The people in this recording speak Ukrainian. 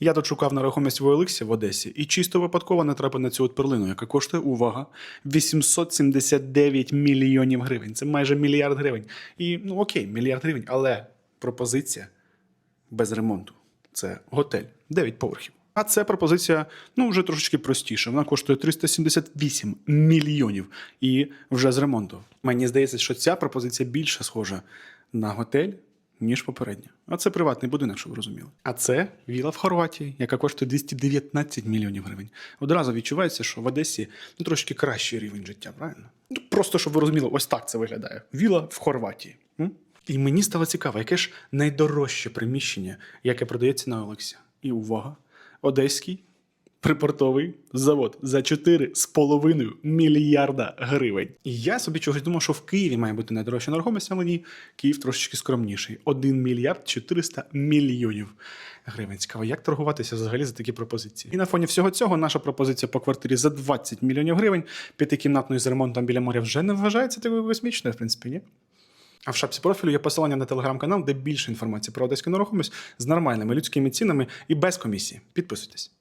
Я тут шукав нерухомість в Олексі в Одесі і чисто випадково натрапив на цю от перлину, яка коштує увага 879 мільйонів гривень. Це майже мільярд гривень. І ну окей, мільярд гривень, але пропозиція без ремонту. Це готель, 9 поверхів. А це пропозиція ну вже трошечки простіша. Вона коштує 378 мільйонів і вже з ремонту. Мені здається, що ця пропозиція більше схожа на готель, ніж попередня. А це приватний будинок, щоб ви розуміли. А це віла в Хорватії, яка коштує 219 мільйонів гривень. Одразу відчувається, що в Одесі ну, трошки кращий рівень життя, правильно? Ну, Просто щоб ви розуміли, ось так це виглядає. Віла в Хорватії. М? І мені стало цікаво, яке ж найдорожче приміщення, яке продається на Олексі. І увага! Одеський припортовий завод за 4,5 мільярда гривень. Я собі чогось думав, що в Києві має бути найдорожча нерухомість, але ні, Київ трошечки скромніший. 1 мільярд 400 мільйонів гривень. Цікаво, як торгуватися взагалі за такі пропозиції. І на фоні всього цього наша пропозиція по квартирі за 20 мільйонів гривень, п'ятикімнатною з ремонтом біля моря вже не вважається такою космічною, в принципі, ні? А в шапці профілю є посилання на телеграм-канал, де більше інформації про одеську нерухомість з нормальними людськими цінами і без комісії. Підписуйтесь.